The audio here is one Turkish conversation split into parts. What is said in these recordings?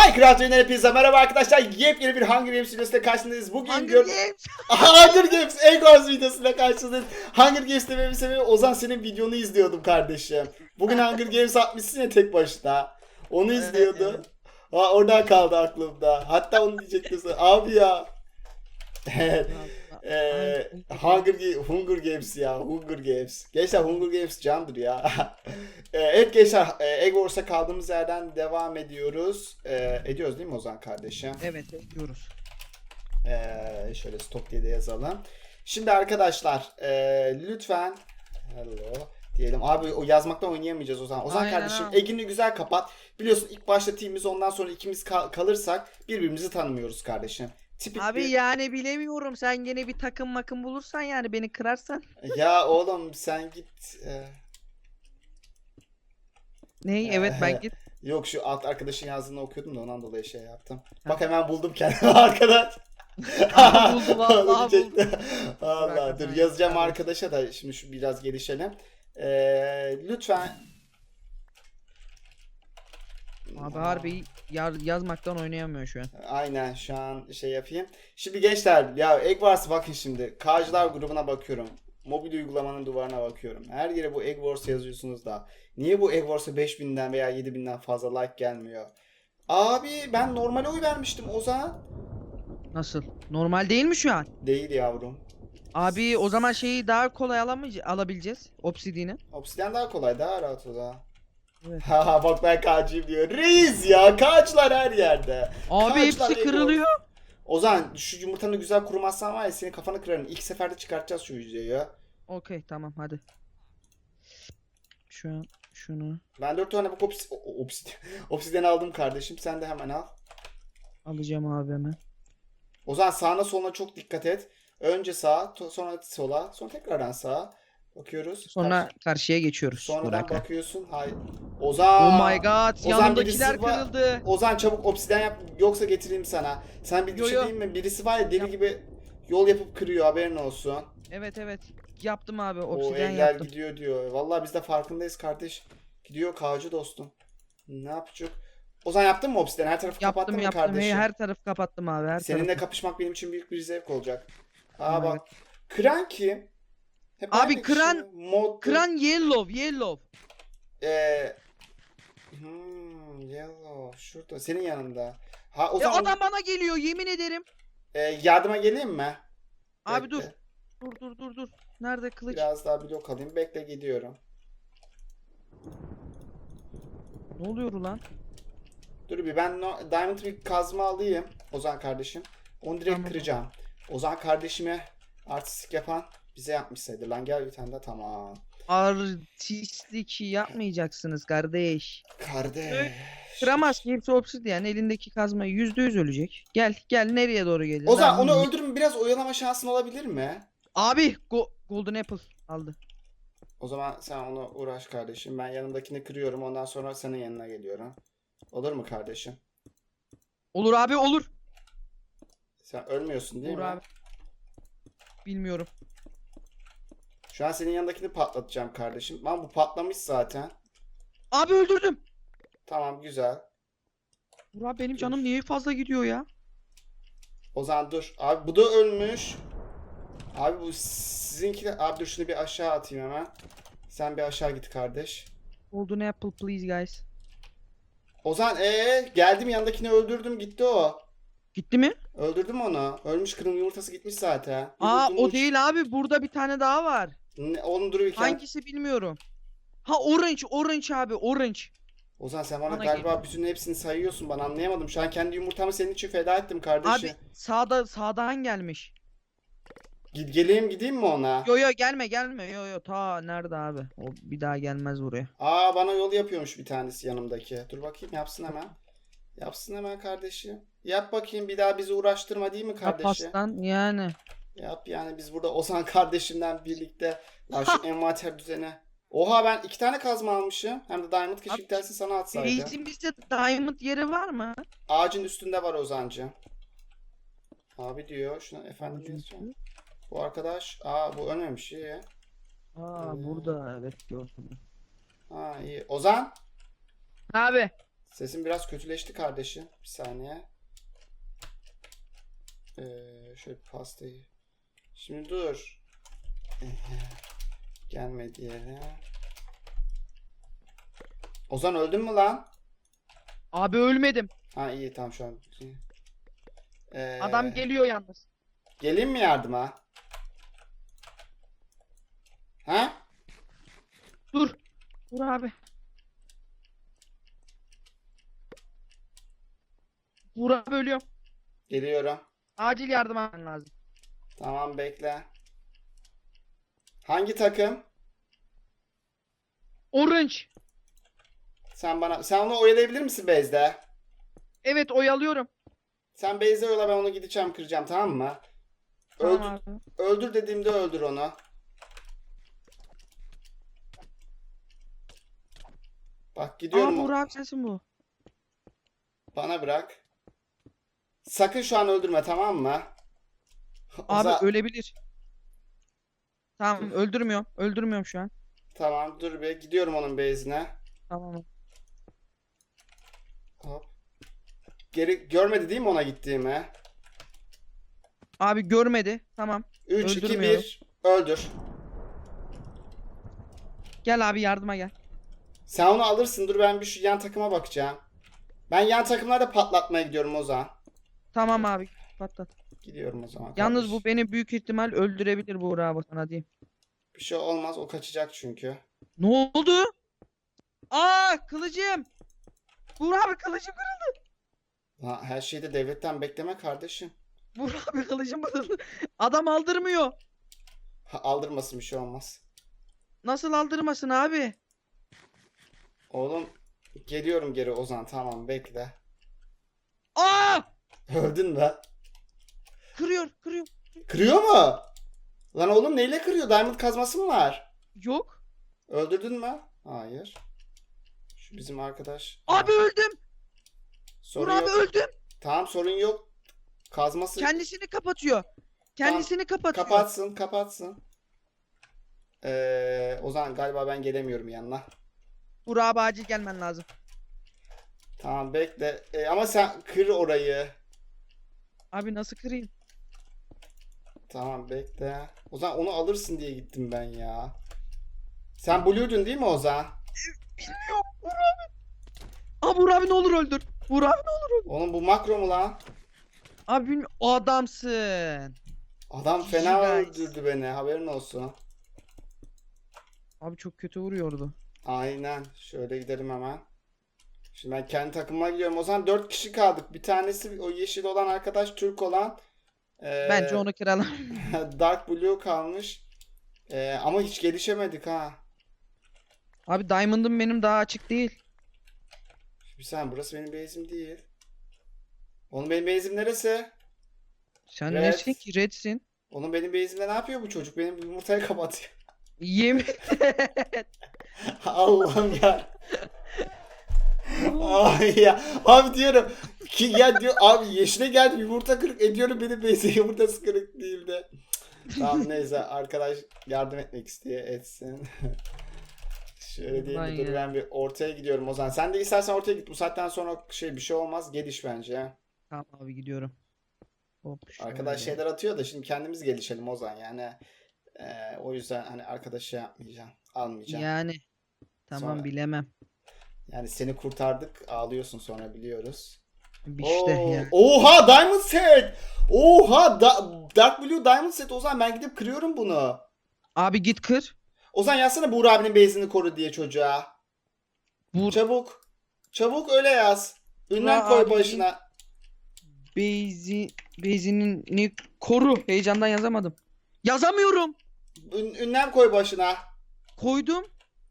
Minecraft oyunları hepinize merhaba arkadaşlar. Yepyeni bir Hunger Games videosuyla karşınızdayız. Bugün Hunger gör- Games. Hunger Games Egos videosuyla karşınızdayız. Hunger Games dememin sebebi Ozan senin videonu izliyordum kardeşim. Bugün Hunger Games atmışsın ya tek başına. Onu Evet, izliyordu. evet. Ha, oradan kaldı aklımda. Hatta onu diyecektim sana. Abi ya. Eee Hunger, Ga- Hunger Games ya Hunger Games. Gençler Hunger Games candır ya. Eee evet gençler e, Egg Wars'a kaldığımız yerden devam ediyoruz. Eee, ediyoruz değil mi Ozan kardeşim? Evet bekliyoruz. Eee, şöyle stop diye de yazalım. Şimdi arkadaşlar eee, lütfen hello diyelim. Abi o yazmaktan oynayamayacağız o zaman. Ozan Aynen kardeşim abi. Egin'i güzel kapat. Biliyorsun ilk başta teamimiz ondan sonra ikimiz kal- kalırsak birbirimizi tanımıyoruz kardeşim. Tipik Abi bir- yani bilemiyorum sen gene bir takım makım bulursan yani beni kırarsan. Ya oğlum sen git. e, Ney evet ben git. yok şu alt arkadaşın yazdığını okuyordum da ondan dolayı şey yaptım. Bak hemen buldum kendimi arkadaş. Aha, buldu, vallahi Onu diyecektim. Bırak dur hemen yazacağım arkadaşa da şimdi şu biraz gelişelim. Ee, lütfen. Abi harbi yar- yazmaktan oynayamıyor şu an. Aynen şu an şey yapayım. Şimdi gençler ya Egg Wars bakın şimdi. Kağcılar grubuna bakıyorum. Mobil uygulamanın duvarına bakıyorum. Her yere bu Egg Wars yazıyorsunuz da. Niye bu Egg Wars'a 5000'den veya 7000'den fazla like gelmiyor? Abi ben normale oy vermiştim Ozan. Nasıl? Normal değil mi şu an? Değil yavrum. Abi o zaman şeyi daha kolay alamayacağız, alabileceğiz. Obsidian'i. Obsidian daha kolay daha rahat o da. Evet. Haha bak ben kağcıyım diyor. Reis ya kağıçlar her yerde. Abi Kaçlar hepsi Egg kırılıyor. Ozan şu yumurtanı güzel kurmazsan var ya senin kafanı kırarım. İlk seferde çıkartacağız şu videoyu. Okey tamam hadi. Şu an şunu Ben 4 tane bu obs o- obsidian, obsidian aldım kardeşim. Sen de hemen al. alacağım abi hemen. O zaman sağına soluna çok dikkat et. Önce sağa, to- sonra sola, sonra tekrardan sağa. Bakıyoruz. Sonra Karşı- karşıya geçiyoruz. sonradan Burak'a. bakıyorsun. Hayır. Ozan. Oh my god Ozan yanımdakiler birisi var- kırıldı. Ozan çabuk obsidian yap yoksa getireyim sana. Sen bir Yo, şey yo. diyeyim mi? Birisi var ya deli Yap. gibi yol yapıp kırıyor haberin olsun. Evet evet yaptım abi o obsidian eller yaptım. gidiyor diyor. Vallahi biz de farkındayız kardeş. Gidiyor kağcı dostum. Ne yapacak? Ozan yaptın mı obsidian? Her tarafı kapattın Yaptım mı yaptım. kardeşim? Her tarafı kapattım abi her Seninle tarafı. kapışmak benim için büyük bir zevk olacak. Aa Evet. bak. Kıran kim? Hep Abi aynı kıran- mi? Mod Kıran yellow yellow. Eee hmm, yellow şurada senin yanında. Ha o E, zaman adam bana geliyor yemin ederim. e, yardıma geleyim mi? Abi Bekle. dur. Dur dur dur dur. Nerede kılıç? Biraz daha blok alayım. Bekle gidiyorum. Ne oluyor lan? Dur bir ben no, Diamond bir kazma alayım. Ozan kardeşim. Onu direkt Tamam. kıracağım. Ozan kardeşime artistik yapan bize yapmışsaydı. Lan gel bir tane daha tamam. Artistlik yapmayacaksınız kardeş. Kardeş. Kıramaz hepsi obsidian. Elindeki kazma yüzde yüz ölecek. Gel gel nereye doğru geldin? Ozan Lan, onu öldürme biraz oyalama şansın olabilir mi? Abi go- golden apple aldı. O zaman sen ona uğraş kardeşim. Ben yanımdakini kırıyorum. Ondan sonra senin yanına geliyorum. Olur mu kardeşim? Olur abi olur. Sen ölmüyorsun değil Olur mi? abi. Bilmiyorum. Şu an senin yanındakini patlatacağım kardeşim. Lan bu patlamış zaten. Abi öldürdüm. Tamam güzel. Abi benim canım niye fazla gidiyor ya? O zaman dur. Abi bu da ölmüş. Abi bu sizinki de... Abi dur şunu bir aşağı atayım hemen. Sen bir aşağı git kardeş. Golden apple please guys. Ozan ee geldim yanındakini öldürdüm gitti o. Gitti mi? Öldürdüm onu. Ölmüş kırmızı yumurtası gitmiş zaten. Aa o Yumurtmuş. değil abi. Burada bir tane daha var. Ne, oğlum dur Hangisi bilmiyorum. Ha orange, orange abi, orange. Ozan sen bana Bana galiba geliyor. bütün hepsini sayıyorsun ben anlayamadım. Şu an kendi yumurtamı senin için feda ettim kardeşim. Abi sağda sağdan gelmiş. Gid geleyim gideyim mi ona? Yo yo gelme gelme. Yo yo ta nerede abi? O bir daha gelmez buraya. Aa bana yol yapıyormuş bir tanesi yanımdaki. Dur bakayım yapsın hemen. Yapsın hemen kardeşim. Yap bakayım bir daha bizi uğraştırma değil mi kardeşim? Kapastan yani. Yap yani biz burada Ozan kardeşimden birlikte Lan şu envanter düzeni. Oha ben iki tane kazma almışım. Hem de Diamond keşke bir tanesini sana atsaydım. Reisimizde diamond yeri var mı? Ağacın üstünde var Ozancığım. Abi diyor şuna efendim yazacağım. Bu arkadaş aa bu ölmemiş iyi. Aa Hmm. burada evet gördüm. Ha iyi. Ozan Abi Sesin biraz kötüleşti kardeşim. Bir saniye. Ee, şöyle bir pastayı. Şimdi dur. Gelmedi yere. Ozan öldün mü lan? Abi ölmedim. Ha iyi tamam şu an. Ee, Adam geliyor yalnız. Geleyim mi yardıma? Ha? Dur. Dur abi. Dur abi ölüyorum. Geliyorum. Acil yardım alman lazım. Tamam bekle. Hangi takım? Orange. Sen bana sen onu oyalayabilir misin Beyz'de? Evet oyalıyorum. Sen Beyz'de oyala ben onu gideceğim kıracağım tamam mı? Öldür, Tamam abi. öldür dediğimde öldür onu. Bak Aa gidiyorum. Buğra abi sensin bu. Bana bırak. Sakın şu an öldürme tamam mı? Abi Oza- ölebilir. Tamam öldürmüyorum. Öldürmüyorum şu an. Tamam dur bir gidiyorum onun base'ine. Tamam. Hop. Geri görmedi değil mi ona gittiğimi? Abi görmedi. Tamam. 3 2 Öldürmüyorum. 1 öldür. Gel abi yardıma gel. Sen onu alırsın. Dur ben bir şu yan takıma bakacağım. Ben yan takımlarda patlatmaya gidiyorum o zaman. Tamam abi. Patlat. Gidiyorum o zaman. Yalnız kardeş. bu beni büyük ihtimal öldürebilir Buğra abi sana diyeyim. Bir şey olmaz o kaçacak çünkü. Ne oldu? Aa kılıcım. Buğra abi kılıcım kırıldı. Ha, her şeyi de devletten bekleme kardeşim. Buğra abi kılıcım kırıldı. Adam aldırmıyor. Ha, aldırmasın bir şey olmaz. Nasıl aldırmasın abi? Oğlum geliyorum geri Ozan tamam bekle. Aa! Öldün mü? Kırıyor, kırıyor. Kırıyor mu? Lan oğlum neyle kırıyor? Diamond kazması mı var? Yok. Öldürdün mü? Hayır. Şu bizim arkadaş. Abi öldüm. sorun Buğra abi yok. öldüm. Tamam sorun yok. Kazması Kendisini kapatıyor. Kendisini kapatıyor. kapatsın kapatsın. Ee, o zaman galiba ben gelemiyorum yanına. Buğra abi acil gelmen lazım. Tamam bekle. Ee, ama sen kır orayı. Abi nasıl kırayım? Tamam bekle. O zaman onu alırsın diye gittim ben ya. Sen Blue'dun değil mi Ozan? Bilmiyorum Buğra abi. Aa Buğra abi ne olur öldür. Buğra abi ne olur öldür. Oğlum bu makro mu lan? Abi bilmiyorum. O adamsın. Adam fena guys. öldürdü beni haberin olsun. Abi çok kötü vuruyordu. Aynen. Şöyle gidelim hemen. Şimdi ben kendi takımıma gidiyorum. O zaman 4 kişi kaldık. Bir tanesi o yeşil olan arkadaş Türk olan. Ee, Bence onu kıralım. Dark Blue kalmış. Ee, ama hiç gelişemedik ha. Abi Diamond'ım benim daha açık değil. Bir saniye burası benim base'im değil. Oğlum benim base'im neresi? Sen Red. nesin ki? Redsin. Oğlum benim base'imde ne yapıyor bu çocuk? Benim yumurtayı kapatıyor. Yemin. Allah'ım ya. Ay ya. Abi diyorum ki ya diyor abi yeşile geldi yumurta kırık ediyorum benim base'im yumurtası kırık değil de. Tamam neyse arkadaş yardım etmek istiyor etsin. Şöyle diyeyim dur ben bir ortaya gidiyorum o zaman. Sen de istersen ortaya git. Bu saatten sonra şey bir şey olmaz. Geliş bence ya. Tamam abi gidiyorum. Hop. Arkadaş şeyler atıyor da şimdi kendimiz gelişelim o zaman yani. Eee, o yüzden hani arkadaş şey yapmayacağım. Almayacağım. Yani. Tamam Sonra- bilemem. Yani seni kurtardık ağlıyorsun sonra biliyoruz. İşte Oo, ya. Oha Diamond Set! Oha Da- Dark Blue Diamond Set o zaman ben gidip kırıyorum bunu. Abi git kır. O zaman yazsana Buğra abinin base'ini koru diye çocuğa. Vur. Çabuk. Çabuk öyle yaz. Ünlem Buğra koy başına. Beyzi, Beyzi'ni koru. Heyecandan yazamadım. Yazamıyorum. Ün- ünlem koy başına. Koydum.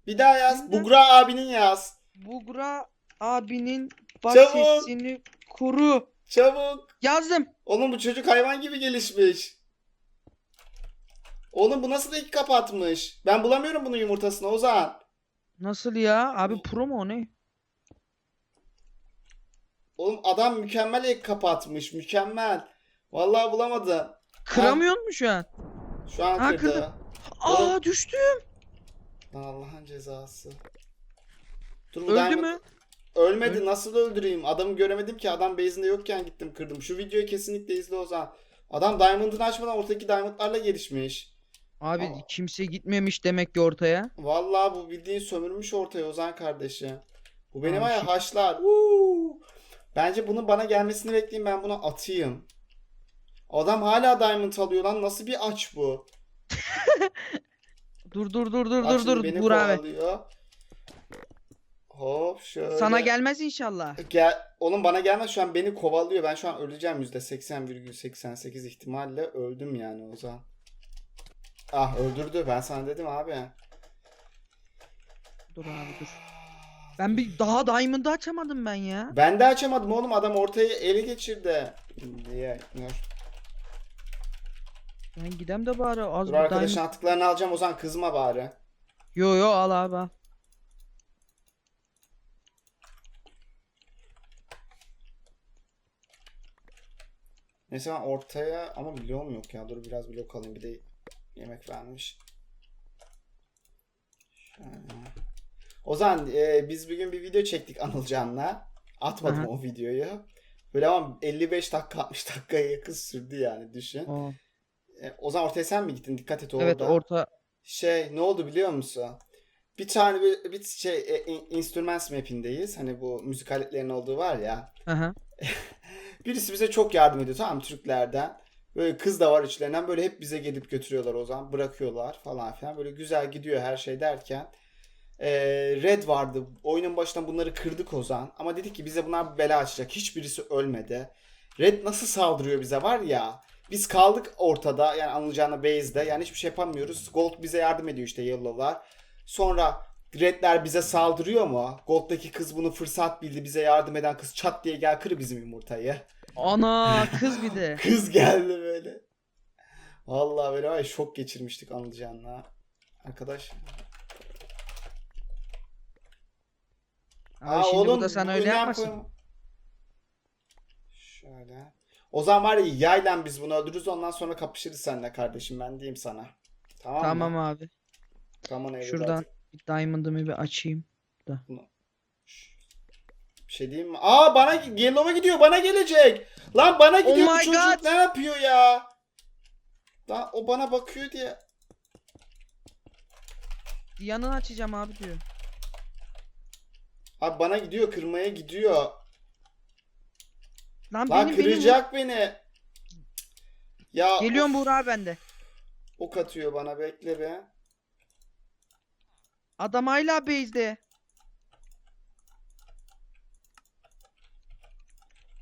Bir daha yaz. Ünlem. Buğra abinin yaz. Bugra abinin bahçesini koru. Çabuk. Yazdım. Oğlum bu çocuk hayvan gibi gelişmiş. Oğlum bu nasıl ilk kapatmış? Ben bulamıyorum bunun yumurtasını Ozan. Nasıl ya? Abi pro mu o ne? Oğlum adam mükemmel ek kapatmış. Mükemmel. Vallahi bulamadım. Kıramıyor mu şu an? Şu an Ha, kırdı. kırdı. Aa düştüm. Lan Allah'ın cezası. Dur Öldü diamond, mü? Ölmedi Öl- nasıl öldüreyim? Adamı göremedim ki adam base'inde yokken gittim kırdım. Şu videoyu kesinlikle izle o zaman. Adam diamond'ını açmadan ortadaki diamond'larla gelişmiş. Abi Aa. kimse gitmemiş demek ki ortaya. Vallahi bu bildiğin sömürmüş ortaya Ozan kardeşi. Bu benim Abi var ya şey- haşlar. Uuu. Bence bunun bana gelmesini bekleyeyim ben bunu atayım. Adam hala diamond alıyor lan nasıl bir aç bu? Dur dur dur dur dur şimdi dur beni kovalıyor. Hop şöyle. Sana gelmez inşallah. Gel, oğlum bana gelmez şu an beni kovalıyor. Ben şu an öleceğim %80,88 ihtimalle öldüm yani o zaman. Ah öldürdü. Ben sana dedim abi. Dur abi dur. Ben bir daha Diamond'ı açamadım ben ya. Ben de açamadım oğlum. Adam ortayı ele geçirdi. Diye. Ben gidem de bari az Dur arkadaşın Diamond. attıklarını alacağım o zaman kızma bari. Yo yo al abi al. Neyse ben ortaya ama bloğum yok ya. Dur biraz blok alayım. Bir de yemek vermiş. Şöyle. O zaman e, biz bugün bir video çektik Anılcan'la. Atmadım Aha. o videoyu. Böyle ama 55 dakika 60 dakikaya yakın sürdü yani düşün. O. E, o zaman ortaya sen mi gittin? Dikkat et orada. Evet orta. Şey ne oldu biliyor musun? Bir tane bir, bir şey e, in- instruments map'indeyiz. Hani bu müzik aletlerinin olduğu var ya. Aha. Birisi bize çok yardım ediyor tamam? Türklerden. Böyle kız da var içlerinden böyle hep bize gelip götürüyorlar o zaman. Bırakıyorlar falan filan. Böyle güzel gidiyor her şey derken. e, Red vardı. Oyunun başından bunları kırdık o zaman. Ama dedik ki bize bunlar bela açacak. Hiçbirisi ölmedi. Red nasıl saldırıyor bize var ya. Biz kaldık ortada yani anılacağına base'de. Yani hiçbir şey yapamıyoruz. Gold bize yardım ediyor işte Yellow'lar. Sonra Red'ler bize saldırıyor mu? Gold'daki kız bunu fırsat bildi. Bize yardım eden kız çat diye gel kır bizim yumurtayı. Ana kız bir de. Kız geldi böyle. Vallahi böyle ya şok geçirmiştik Anılcan'la. Arkadaş. Abi şimdi bu da bu öyle yapayım? Şöyle. O zaman var ya yaylan biz bunu öldürürüz ondan sonra kapışırız seninle kardeşim ben diyeyim sana. Tamam, Tamam mı? abi. Tamam. Şuradan bir Diamond'ımı bir açayım. Bir şey diyeyim mi? Aa bana Yellow'a gidiyor bana gelecek. Lan bana gidiyor bu Oh my çocuk God. ne yapıyor ya? Lan o bana bakıyor diye. Yanını açacağım abi diyor. Abi bana gidiyor kırmaya gidiyor. Lan, Lan benim. kıracak beni. Ya Geliyorum Buğra bende. ok atıyor bana bekle be. Adam hala base'de.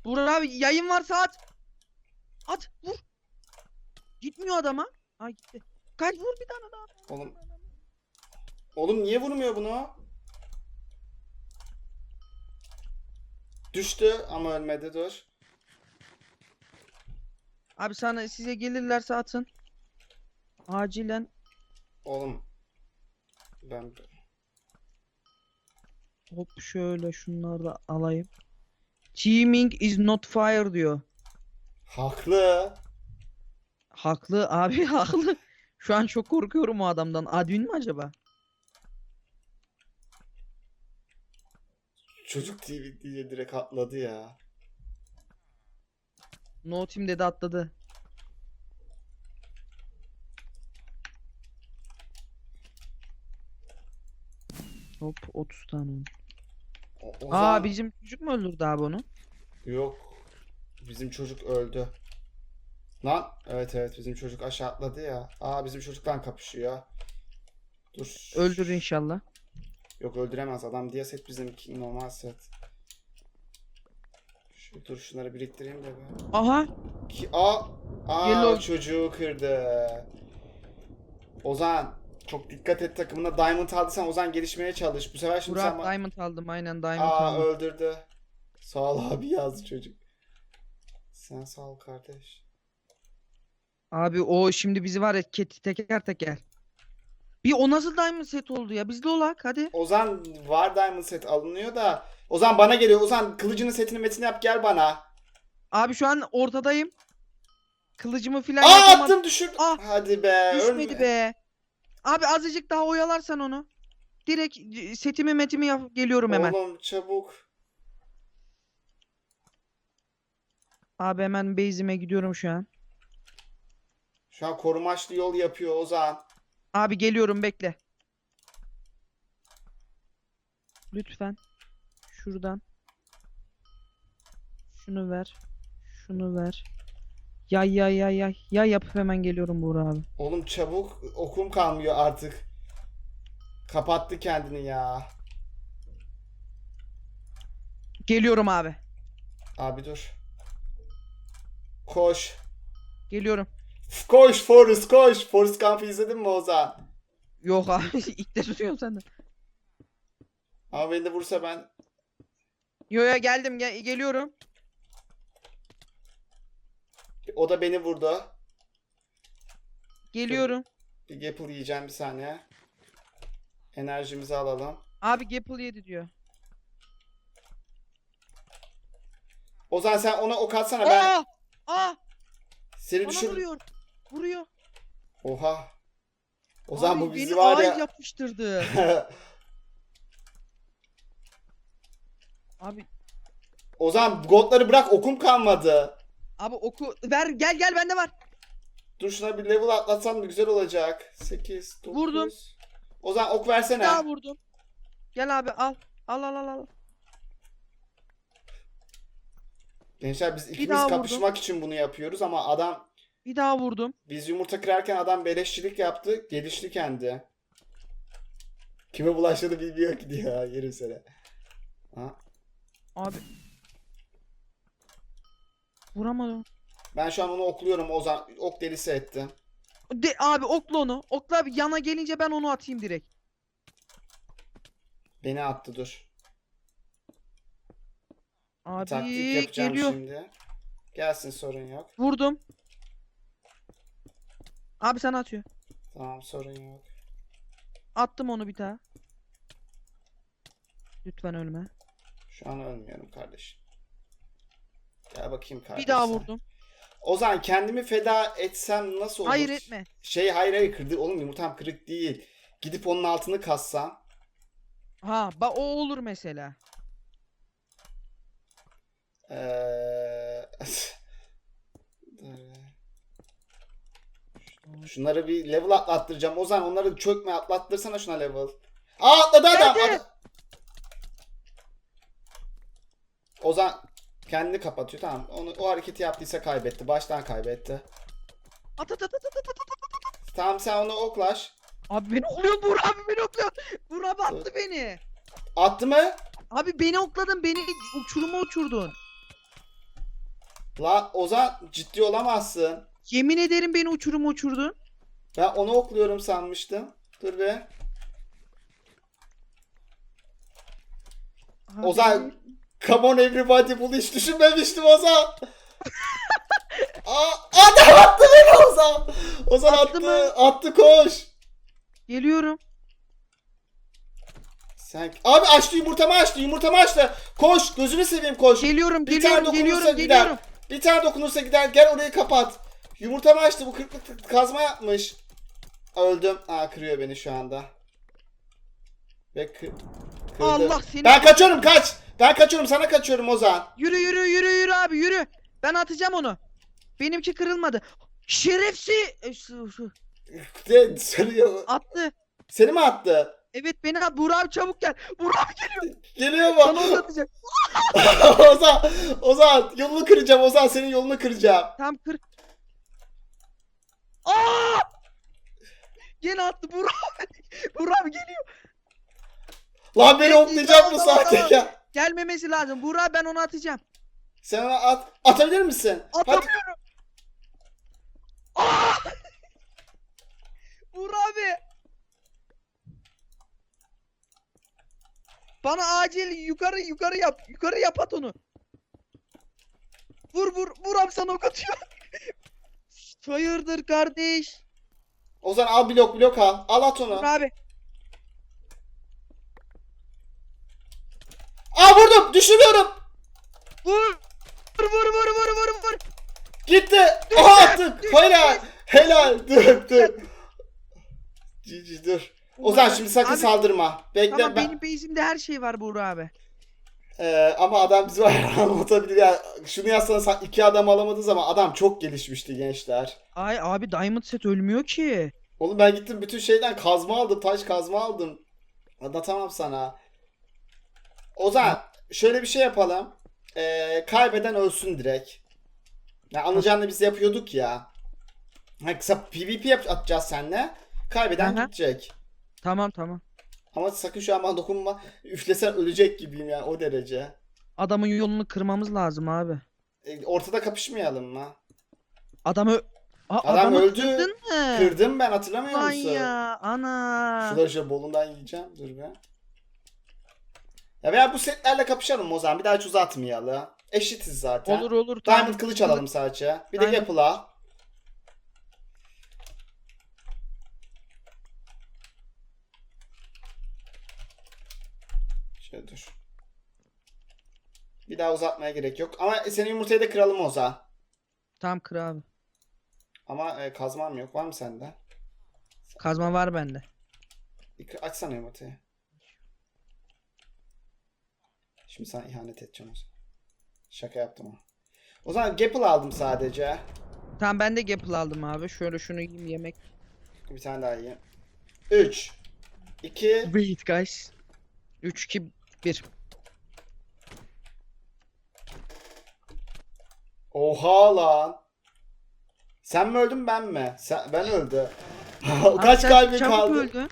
Buğra abi yayın varsa at. At vur. Gitmiyor adama. Ha gitti. Kaç vur bir tane daha. Oğlum. Oğlum niye vurmuyor bunu? Düştü ama ölmedi dur. Abi sana size gelirlerse atın. Acilen. Oğlum. Ben Hop şöyle şunları da alayım. Teaming is not fire diyor. haklı. Haklı abi haklı. Şu an çok korkuyorum o adamdan. Admin mi acaba? Çocuk TV diye direkt atladı ya. No team dedi atladı. Hop 30 tane. O, o Aa bizim çocuk mu öldürdü abi onu? Yok. Bizim çocuk öldü. Lan evet evet bizim çocuk aşağı atladı ya. Aa bizim çocuktan kapışıyor. Dur. Öldür inşallah. Yok öldüremez adam diye set bizimki normal set. Şu, dur şunları biriktireyim de be. Aha Ki, aa, aa Yellow. çocuğu kırdı. Ozan çok dikkat et takımına diamond aldıysan Ozan gelişmeye çalış. Bu sefer şimdi Burak sen... diamond aldım aynen diamond Aa aldım. öldürdü. Sağ ol abi yazdı çocuk. Sen sağ ol kardeş. Abi o şimdi bizi var ya ket- teker teker. Bir o nasıl diamond set oldu ya? Bizde olak hadi. Ozan var diamond set alınıyor da. Ozan bana geliyor. Ozan kılıcının setini metini yap gel bana. Abi şu an ortadayım. Kılıcımı filan Aa yapamadım. attım düşürdüm. Ah, Hadi be. Düşmedi ölme. be. Abi azıcık daha oyalarsan onu. Direkt setimi metimi yap geliyorum hemen. Oğlum çabuk. Abi hemen base'ime gidiyorum şu an. Şu an korumaçlı yol yapıyor Ozan. Abi geliyorum bekle. Lütfen. Şuradan. Şunu ver. Şunu ver. Yay yay yay yay. Yay yapıp hemen geliyorum Buğra abi. Oğlum çabuk okum kalmıyor artık. Kapattı kendini ya. Geliyorum abi. Abi dur. Koş. Geliyorum. Koş Forrest koş. Forrest Gump'ı izledin mi Ozan? Yok abi. İlk de tutuyorum senden. Ama beni de vursa ben Yo yo geldim gel geliyorum. O da beni vurdu. Geliyorum. Bir Gapple yiyeceğim bir saniye. Enerjimizi alalım. Abi Gapple yedi diyor. Ozan sen ona ok atsana ben Aa! Aa! seni Bana düşür. vuruyor. Vuruyor. Oha. Ozan Abi bu bizi beni var ay ya. yapıştırdı. Abi Ozan godları bırak okum kalmadı. Abi oku ver gel gel bende var. Dur şuna bir level atlatsan da güzel olacak. 8, 9. Vurdum. Ozan ok Bir versene. daha vurdum. Gel abi al. Al al al al. Gençler biz ikimiz daha vurdum. kapışmak için bunu yapıyoruz ama adam Bir daha vurdum. biz yumurta kırarken adam beleşçilik yaptı. Gelişti kendi. Kime bulaştığını bilmiyor ki diyor. Yerim seni. Ha. Abi. Vuramadım. Ben şu an onu okluyorum. Ozan ok delisi etti. De, abi okla onu. Okla abi yana gelince ben onu atayım direkt. Beni attı dur. Abi Taktik yapacağım geliyor. şimdi. Gelsin sorun yok. Vurdum. Abi sana atıyor. Tamam sorun yok. Attım onu bir daha. Lütfen ölme. Şu an ölmüyorum kardeşim. Gel bakayım kardeşim. Bir daha vurdum. Ozan kendimi feda etsem nasıl olur? Hayır etme. Şey hayır hayır kırdı. Oğlum yumurtam kırık değil. Gidip onun altını kassam. Ha, ba o olur mesela. Eee... Şunları bir level atlattıracağım. Ozan onları çökme atlattırsana şuna level. Aa atladı adam. Adam- Ozan kendini kapatıyor tamam. Onu o hareketi yaptıysa kaybetti. Baştan kaybetti. At at at at at at at. Tamam sen onu oklaş. Abi beni okluyor Buğra abi beni okluyor. Buğra abi attı beni. Attı mı? Abi beni okladın beni uçuruma uçurdun. La Ozan ciddi olamazsın. Yemin ederim beni uçuruma uçurdun. Ben onu okluyorum sanmıştım. Dur be. Abi, Ozan come on everybody bunu hiç düşünmemiştim Ozan. Aa, adam attı beni Ozan. Ozan Attı attı. mı? Attı koş. Geliyorum. Sen abi açtı yumurtamı açtı yumurtamı açtı. Koş gözünü seveyim koş. Geliyorum Bir tane geliyorum dokunursa geliyorum gider. geliyorum. Bir tane dokunursa gider gel orayı kapat. Yumurtamı açtı bu kırklık kazma yapmış. Öldüm. Aa kırıyor beni şu anda. Ve kı- kırdı. Allah seni. Ben kaçıyorum kaç. Ben kaçıyorum sana kaçıyorum Ozan. Yürü yürü yürü yürü abi yürü. Ben atacağım onu. Benimki kırılmadı. Şerefsi. E, seni, Attı. seni mi attı? Evet beni at. Buğra abi çabuk gel. Buğra abi geliyor. Geliyor Sana mu? onu atacak. Ozan, Ozan yolunu kıracağım Ozan senin yolunu kıracağım. Tam kır. Aa! Gene attı Buğra abi. Buğra abi geliyor. Lan beni tamam, mı sahtekar? Gelmemesi lazım. Buğra ben onu atacağım. Sen ona at. Atabilir misin? Atamıyorum. Aa! Buğra abi. Bana acil yukarı yukarı yap. Yukarı yap at onu. Vur vur vur abi sana ok atıyor. Hayırdır kardeş? Ozan al blok blok al. Al at onu. Vur abi. Aa vurdum düşürüyorum. Vur. Vur vur vur vur vur vur. Gitti. Aha attım. Helal. Helal. Dur dur. Cici dur. Ozan şimdi sakın Abi, saldırma. Bekle Tamam ben. benim base'imde her şey var Buğra abi. Ee, ama adam bizi anlatabilir. Yani şunu yazsana sen iki adam alamadığı zaman adam çok gelişmişti gençler. Ay abi Diamond set ölmüyor ki. Oğlum ben gittim bütün şeyden kazma aldım. Taş kazma aldım. Anlatamam sana. O zaman şöyle bir şey yapalım. Ee, kaybeden ölsün direkt. Ya anlayacağını biz yapıyorduk ya. Ha, kısa PvP yap atacağız seninle. Kaybeden Aha. gidecek. Tamam tamam. Ama sakın şu an bana dokunma. Üflesen ölecek gibiyim yani o derece. Adamın yolunu kırmamız lazım abi. E, ortada kapışmayalım mı? Adamı Aa, Adam adamı öldü. kırdın mı? Kırdım ben hatırlamıyor Lan musun? ya ana. Şurada şöyle bolundan yiyeceğim. Dur be. Ya veya bu setlerle kapışalım o zaman. Bir daha hiç uzatmayalım. Eşitiz zaten. Olur olur. Diamond tamam. kılıç alalım sadece. Bir de Diamond Gapple al. Şöyle dur. Bir daha uzatmaya gerek yok. Ama senin yumurtayı da kıralım o zaman. Tamam kır abi. Ama e, kazmam yok. Var mı sende? Kazma var bende. Açsana yumurtayı. Şimdi sana ihanet edeceğim. Şaka yaptım ama. O zaman Gapple aldım sadece. Tamam ben de Gapple aldım abi. Şöyle şunu yiyeyim yemek. Bir tane daha yiyeyim. 3 2 Wait guys. 3 2 1. Oha lan. Sen mi öldün ben mi? Sen, ben öldü. kaç kalbin kaldı? öldü.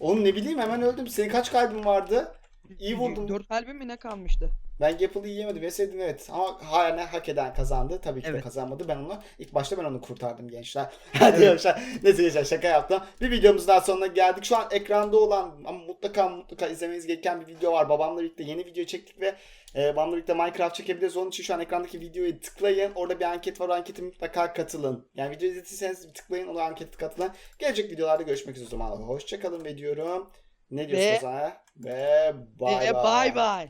Oğlum ne bileyim hemen öldüm. Senin kaç kalbin vardı? İyi vurdum. 4 kalbim mi ne kalmıştı? Ben Gapple'ı yiyemedim. Yeseydin evet. Ama yani hak eden kazandı. Tabii ki de Evet. kazanmadı. Ben onu ilk başta ben onu kurtardım gençler. Hadi gençler. Neyse gençler şaka yaptım. Bir videomuzun daha sonuna geldik. Şu an ekranda olan ama mutlaka mutlaka izlemeniz gereken bir video var. Babamla birlikte yeni video çektik ve e, babamla birlikte Minecraft çekebiliriz. Onun için şu an ekrandaki videoyu tıklayın. Orada bir anket var. O ankete mutlaka katılın. Yani video izlediyseniz tıklayın. O ankete katılın. Gelecek videolarda görüşmek üzere o zaman. Hoşçakalın ve diyorum. Ne diyorsun Ve- Ve Ve bye. bye bye.